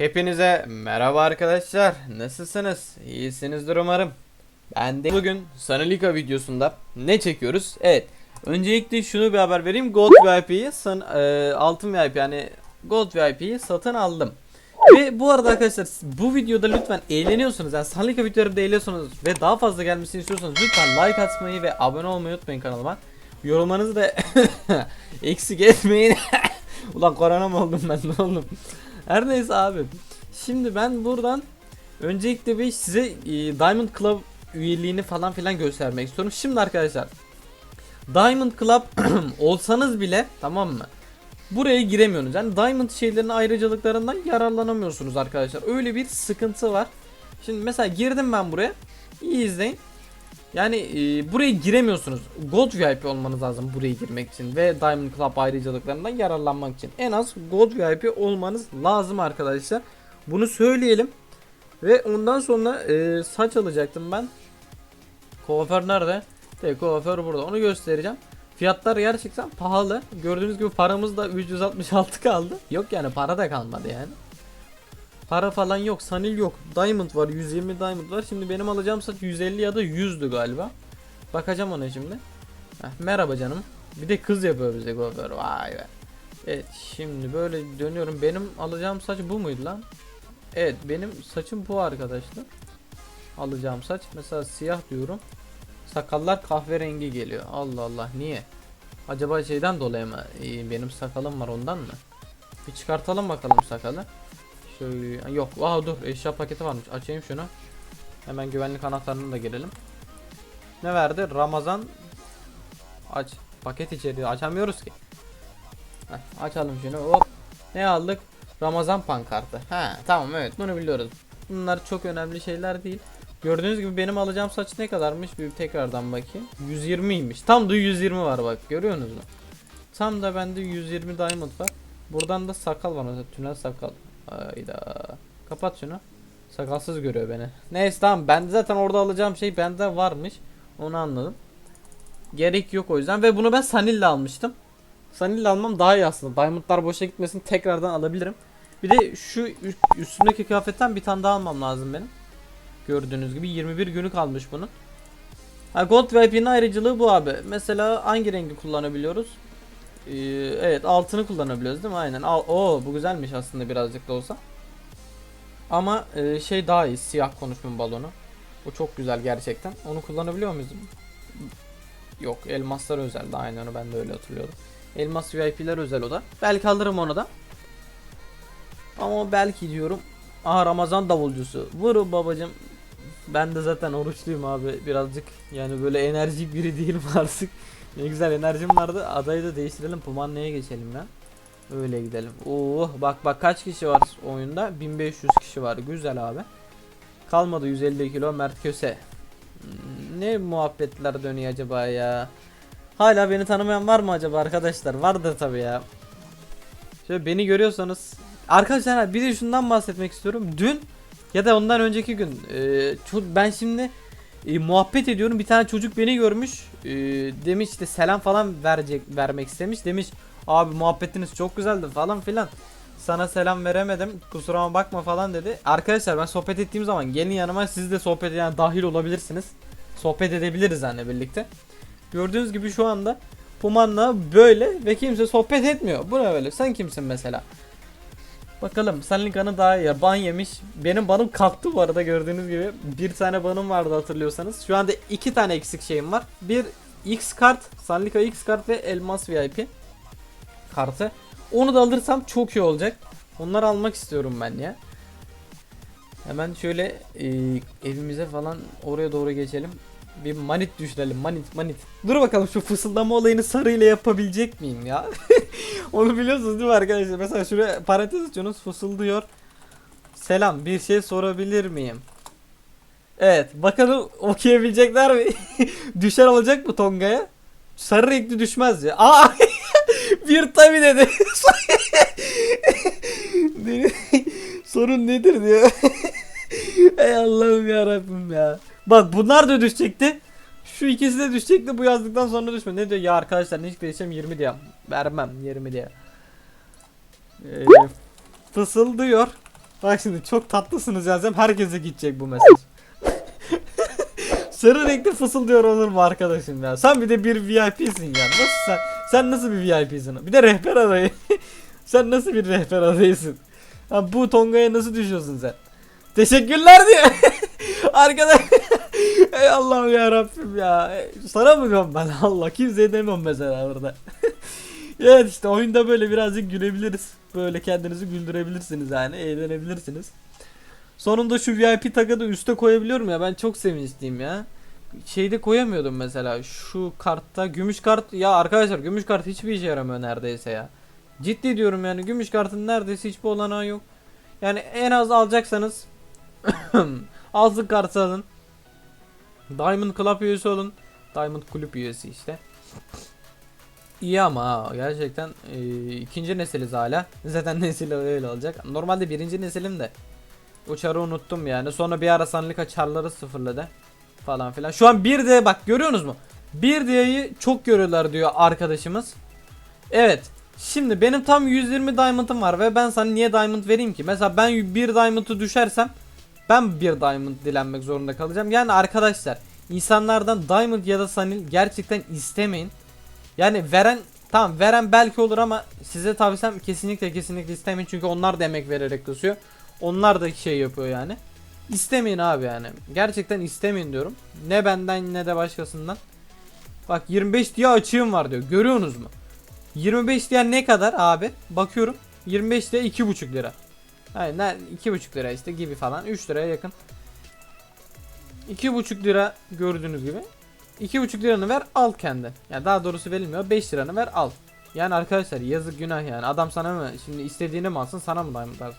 Hepinize merhaba arkadaşlar. Nasılsınız? İyisinizdir umarım. Ben de bugün Sanalika videosunda ne çekiyoruz? Evet. Öncelikle şunu bir haber vereyim. Gold VIP'yi e, altın VIP yani Gold VIP'yi satın aldım. Ve bu arada arkadaşlar bu videoda lütfen eğleniyorsunuz. Yani Sanalika videolarımda eğleniyorsunuz ve daha fazla gelmesini istiyorsanız lütfen like atmayı ve abone olmayı unutmayın kanalıma. Yorumlarınızı da eksik etmeyin. Ulan korona mı oldum ben ne oldum? Her neyse abi. Şimdi ben buradan öncelikle bir size e, Diamond Club üyeliğini falan filan göstermek istiyorum. Şimdi arkadaşlar Diamond Club olsanız bile tamam mı? Buraya giremiyorsunuz. Yani Diamond şeylerin ayrıcalıklarından yararlanamıyorsunuz arkadaşlar. Öyle bir sıkıntı var. Şimdi mesela girdim ben buraya. İyi izleyin. Yani e, buraya giremiyorsunuz. Gold VIP olmanız lazım buraya girmek için ve Diamond Club ayrıcalıklarından yararlanmak için. En az Gold VIP olmanız lazım arkadaşlar. Bunu söyleyelim. Ve ondan sonra e, saç alacaktım ben. Kuaför nerede? De kuaför burada. Onu göstereceğim. Fiyatlar gerçekten pahalı. Gördüğünüz gibi paramız da 366 kaldı. Yok yani para da kalmadı yani. Para falan yok. Sanil yok. Diamond var. 120 diamond var. Şimdi benim alacağım saç 150 ya da 100'dü galiba. Bakacağım ona şimdi. Heh, merhaba canım. Bir de kız yapıyor bize kuaför. Vay be. Evet şimdi böyle dönüyorum. Benim alacağım saç bu muydu lan? Evet benim saçım bu arkadaşlar. Alacağım saç. Mesela siyah diyorum. Sakallar kahverengi geliyor. Allah Allah niye? Acaba şeyden dolayı mı? Ee, benim sakalım var ondan mı? Bir çıkartalım bakalım sakalı. Şöyle yok. Aa dur eşya paketi varmış. Açayım şunu. Hemen güvenlik anahtarını da girelim. Ne verdi? Ramazan aç. Paket içeriği açamıyoruz ki. Heh, açalım şunu. Hop. Ne aldık? Ramazan pankartı. Ha tamam evet bunu biliyoruz. Bunlar çok önemli şeyler değil. Gördüğünüz gibi benim alacağım saç ne kadarmış? Bir tekrardan bakayım. 120'ymiş. Tam da 120 var bak. Görüyorsunuz mu? Tam da bende 120 diamond var. Buradan da sakal var mesela. Tünel sakal. Hayda. Kapat şunu. Sakalsız görüyor beni. Neyse tamam. Ben zaten orada alacağım şey bende varmış. Onu anladım. Gerek yok o yüzden. Ve bunu ben Sanil'le almıştım. Sanil'le almam daha iyi aslında. Diamondlar boşa gitmesin tekrardan alabilirim. Bir de şu üstündeki kıyafetten bir tane daha almam lazım benim. Gördüğünüz gibi 21 günü kalmış bunun. Ha, Gold VIP'nin ayrıcılığı bu abi. Mesela hangi rengi kullanabiliyoruz? Ee, evet altını kullanabiliyoruz değil mi? Aynen. Al Oo bu güzelmiş aslında birazcık da olsa. Ama e, şey daha iyi siyah konuşma balonu. O çok güzel gerçekten. Onu kullanabiliyor muyuz? Yok elmaslar özel de aynen onu ben de öyle hatırlıyordum. Elmas VIP'ler özel o da. Belki alırım onu da. Ama belki diyorum. Aha Ramazan davulcusu. Vur babacım. Ben de zaten oruçluyum abi birazcık. Yani böyle enerjik biri değilim artık. Ne güzel enerjim vardı. Adayı da değiştirelim. Pumanlı'ya geçelim ya. Öyle gidelim. Oo bak bak kaç kişi var oyunda? 1500 kişi var. Güzel abi. Kalmadı 150 kilo Mert Köse. Ne muhabbetler dönüyor acaba ya? Hala beni tanımayan var mı acaba arkadaşlar? Vardır tabi ya. Şöyle beni görüyorsanız Arkadaşlar bir de şundan bahsetmek istiyorum. Dün ya da ondan önceki gün ben şimdi e, muhabbet ediyorum. Bir tane çocuk beni görmüş. E, demiş işte selam falan verecek vermek istemiş. Demiş abi muhabbetiniz çok güzeldi falan filan. Sana selam veremedim. Kusuruma bakma falan dedi. Arkadaşlar ben sohbet ettiğim zaman gelin yanıma siz de sohbet yani dahil olabilirsiniz. Sohbet edebiliriz hani birlikte. Gördüğünüz gibi şu anda Pumanla böyle ve kimse sohbet etmiyor. Bu ne böyle? Sen kimsin mesela? Bakalım Sanlika'nın daha iyi. Ban yemiş. Benim banım kalktı bu arada gördüğünüz gibi. Bir tane banım vardı hatırlıyorsanız. Şu anda iki tane eksik şeyim var. Bir X kart, Sanlika X kart ve Elmas VIP kartı. Onu da alırsam çok iyi olacak. Onları almak istiyorum ben ya. Hemen şöyle e, evimize falan oraya doğru geçelim. Bir manit düşünelim. Manit manit. Dur bakalım şu fısıldama olayını sarıyla yapabilecek miyim ya? Onu biliyorsunuz değil mi arkadaşlar? Mesela şuraya parantez açıyorsunuz fısıldıyor. Selam bir şey sorabilir miyim? Evet bakalım okuyabilecekler mi? Düşer olacak mı Tonga'ya? Sarı renkli düşmez ya. Aa! bir tabi dedi. Sorun nedir diyor. Ey Allah'ım ya Rabbim ya. Bak bunlar da düşecekti. Şu ikisi de düşecekti bu yazdıktan sonra düşme. Ne diyor ya arkadaşlar ne değişeceğim 20 diye. Vermem 20 diye. Ee, fısıldıyor. Bak şimdi çok tatlısınız yazsam herkese gidecek bu mesaj. Sarı renkli fısıldıyor olur mu arkadaşım ya? Sen bir de bir VIP'sin ya. Nasıl sen? Sen nasıl bir VIP'sin? Bir de rehber adayı. sen nasıl bir rehber adayısın? Ha, bu Tonga'ya nasıl düşüyorsun sen? Teşekkürler diyor. Arkadaş. Ey Allah'ım ya Rabbim ya. Sana mı diyorum ben Allah kimseye demiyorum mesela burada. evet işte oyunda böyle birazcık gülebiliriz. Böyle kendinizi güldürebilirsiniz yani eğlenebilirsiniz. Sonunda şu VIP tagı da üste koyabiliyorum ya ben çok sevinçliyim ya. Şeyde koyamıyordum mesela şu kartta gümüş kart ya arkadaşlar gümüş kart hiçbir işe yaramıyor neredeyse ya. Ciddi diyorum yani gümüş kartın neredeyse hiçbir olanağı yok. Yani en az alacaksanız altın kart alın. Diamond Club üyesi olun. Diamond Kulüp üyesi işte. İyi ama gerçekten e, ikinci nesiliz hala. Zaten nesil öyle olacak. Normalde birinci nesilim de. Uçarı unuttum yani. Sonra bir ara sanlık çarları sıfırladı. Falan filan. Şu an bir de bak görüyorsunuz mu? Bir diye'yi çok görüyorlar diyor arkadaşımız. Evet. Şimdi benim tam 120 diamond'ım var ve ben sana niye diamond vereyim ki? Mesela ben bir diamond'ı düşersem ben bir diamond dilenmek zorunda kalacağım. Yani arkadaşlar insanlardan diamond ya da sanil gerçekten istemeyin. Yani veren tamam veren belki olur ama size tavsiyem kesinlikle kesinlikle istemeyin çünkü onlar da emek vererek kasıyor. Onlar da şey yapıyor yani. İstemeyin abi yani. Gerçekten istemeyin diyorum. Ne benden ne de başkasından. Bak 25 diye açığım var diyor. Görüyorsunuz mu? 25 diye ne kadar abi? Bakıyorum. 25 diye 2,5 lira. Aynen 2,5 lira işte gibi falan. 3 liraya yakın. 2,5 lira gördüğünüz gibi. 2,5 liranı ver al kendin. Yani daha doğrusu verilmiyor. 5 liranı ver al. Yani arkadaşlar yazık günah yani. Adam sana mı şimdi istediğini mi alsın sana mı alsın?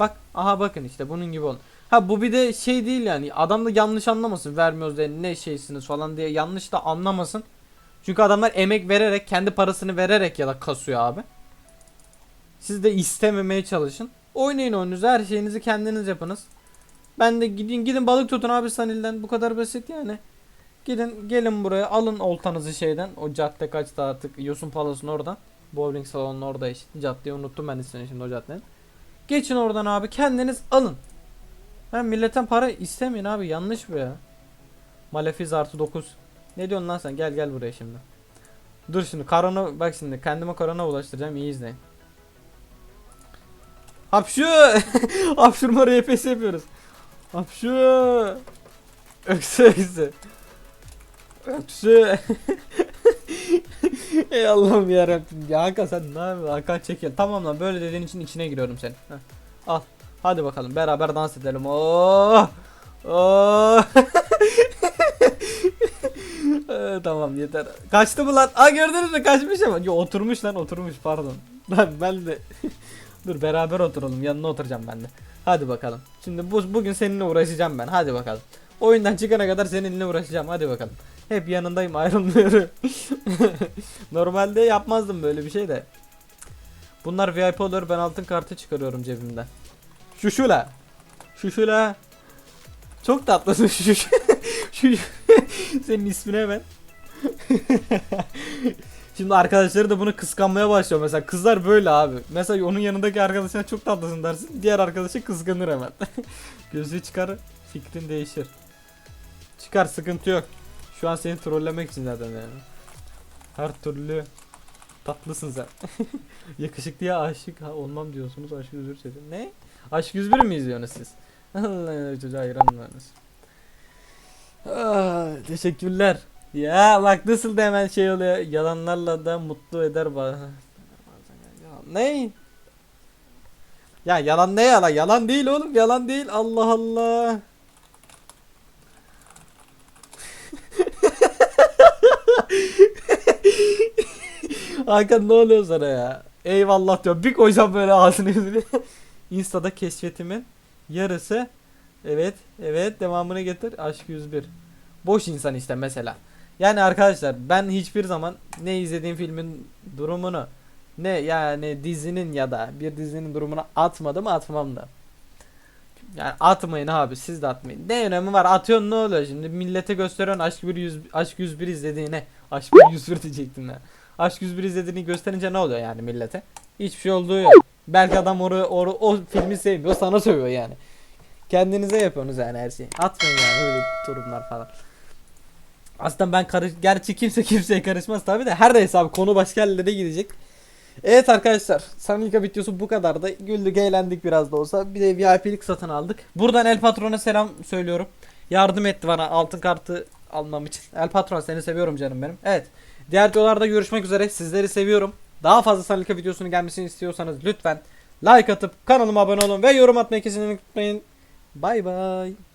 Bak aha bakın işte bunun gibi olun. Ha bu bir de şey değil yani adam da yanlış anlamasın vermiyoruz diye ne şeysiniz falan diye yanlış da anlamasın. Çünkü adamlar emek vererek kendi parasını vererek ya da kasıyor abi. Siz de istememeye çalışın. Oynayın oyununuzu her şeyinizi kendiniz yapınız. Ben de gidin gidin balık tutun abi Sanil'den bu kadar basit yani. Gidin gelin buraya alın oltanızı şeyden o cadde kaçta artık Yosun Palas'ın oradan. Bowling salonunun orada işte caddeyi unuttum ben ismini şimdi o caddenin. Geçin oradan abi kendiniz alın. Ha milletten para istemeyin abi yanlış bu ya. Malefiz artı 9. Ne diyorsun lan sen gel gel buraya şimdi. Dur şimdi korona bak şimdi kendime korona bulaştıracağım iyi izleyin. Hapşu! Hapşurma RPS yapıyoruz. Hapşu! Öksü öksü. Öksü. Ey Allah'ım yarabbim. Ya Hakan sen ne yapıyorsun? Hakan çekil. Tamam lan böyle dediğin için içine giriyorum senin. Heh. Al. Hadi bakalım beraber dans edelim. Oh! Oh! Ee, tamam yeter. Kaçtı mı lan? Aa gördünüz mü? Kaçmış ama. Yo oturmuş lan oturmuş pardon. Lan ben de. Dur beraber oturalım. Yanına oturacağım ben de. Hadi bakalım. Şimdi bu bugün seninle uğraşacağım ben. Hadi bakalım. Oyundan çıkana kadar seninle uğraşacağım. Hadi bakalım. Hep yanındayım ayrılmıyorum. Normalde yapmazdım böyle bir şey de. Bunlar VIP oluyor ben altın kartı çıkarıyorum cebimden. Şu şu la. Şu şu la. Çok tatlısın şu şu. şu Senin ismine ben. Şimdi arkadaşları da bunu kıskanmaya başlıyor. Mesela kızlar böyle abi. Mesela onun yanındaki arkadaşına çok tatlısın dersin. Diğer arkadaşı kıskanır hemen. Gözü çıkar fikrin değişir. Çıkar sıkıntı yok. Şu an seni trollemek için zaten yani. Her türlü tatlısın sen. Yakışıklıya aşık ha, olmam diyorsunuz. Aşk 101 sesi. Ne? Aşk 101 mi izliyorsunuz siz? Allah çocuğa hayranlarınız. Ah, teşekkürler. Ya bak nasıl da hemen şey oluyor. Yalanlarla da mutlu eder. Ya, ne? Ya yalan ne yalan? Yalan değil oğlum. Yalan değil. Allah Allah. Hakan ne oluyor sana ya? Eyvallah diyor. Bir koyacağım böyle ağzını. Insta'da keşfetimin yarısı. Evet, evet devamını getir. Aşk 101. Boş insan işte mesela. Yani arkadaşlar ben hiçbir zaman ne izlediğim filmin durumunu ne yani dizinin ya da bir dizinin durumunu atmadım atmam da. Yani atmayın abi siz de atmayın. Ne önemi var atıyorsun ne oluyor şimdi millete gösteriyorsun aşk 100 aşk 101 izlediğine. Aşk 101 diyecektim ben. Aşk 101 izlediğini gösterince ne oluyor yani millete? Hiçbir şey olduğu yok. Belki adam oru, oru, o filmi sevmiyor sana sövüyor yani. Kendinize yapıyorsunuz yani her şeyi. Atmayın yani öyle durumlar falan. Aslında ben karış gerçi kimse kimseye karışmaz tabi de her neyse abi konu başka yerlere gidecek. Evet arkadaşlar Sanlika videosu bu kadar da güldük eğlendik biraz da olsa bir de VIP'lik satın aldık. Buradan El Patron'a selam söylüyorum. Yardım etti bana altın kartı almam için. El Patron seni seviyorum canım benim. Evet diğer videolarda görüşmek üzere sizleri seviyorum. Daha fazla Sanlika videosunun gelmesini istiyorsanız lütfen like atıp kanalıma abone olun ve yorum atmayı kesinlikle unutmayın. Bay bay.